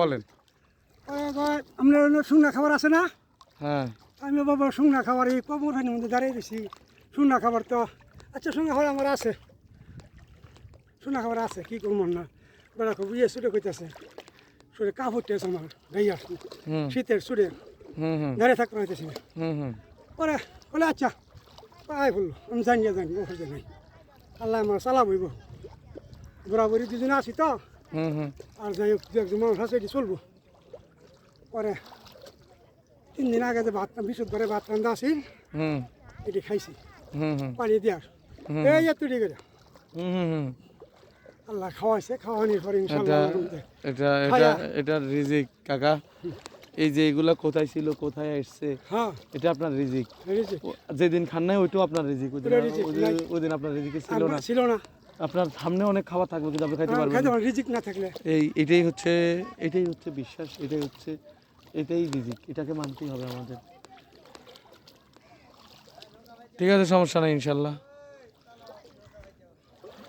বলেন। আপনার শুকনা খাবার আছে না? হ্যাঁ। আমি বাবা শুকনা খাবার এই কবর হানির মধ্যে দাঁড়িয়ে রয়েছি। শুকনা খাবার তো আচ্ছা শুকনা খাবার আমার আছে। শুকনা খাবার আছে কি করব না বেড়া খুব ইয়ে সুরে কইতেছে। সুরে কাপড় টেস আমার গাইয়া। শীতের সুরে। দাঁড়িয়ে থাকতে হইতেছি হুম বলে আচ্ছা পাই বলল আমি জানি জানি অসুবিধা নাই আল্লাহ আমার চালা বইব বরাবরই দুজনে আছি তো। আর যাই হোক একজন মানুষ আছে এটি চলবো। পরে তিন দিন আগে যে ভাত বিশুদ্ধ করে ভাত রান্ধা হুম। এটি খাইছি। পানি দেওয়ার। এই এত ঠিক আছে আল্লাহ খাওয়াইছে খাওয়ানির পরে ইনশাল্লাহ এটা এটা এটা রিজিক কাকা। এই যে এগুলা কোথায় ছিল কোথায় আসছে হ্যাঁ। এটা আপনার রিজিক। যেদিন খান নাই ওইটাও আপনার রিজিক। ওই দিন আপনার রিজিকে ছিল না। ছিল না। আপনার সামনে অনেক খাবার থাকবে কিন্তু আপনি খাইতে হ্যাঁ, পারবেন খাইতে না। রিজিক না থাকলে। এই এটাই হচ্ছে এটাই হচ্ছে বিশ্বাস এটাই হচ্ছে এটাই রিজিক। এটাকে মানতেই হবে আমাদের। ঠিক আছে সমস্যা নাই ইনশাল্লাহ।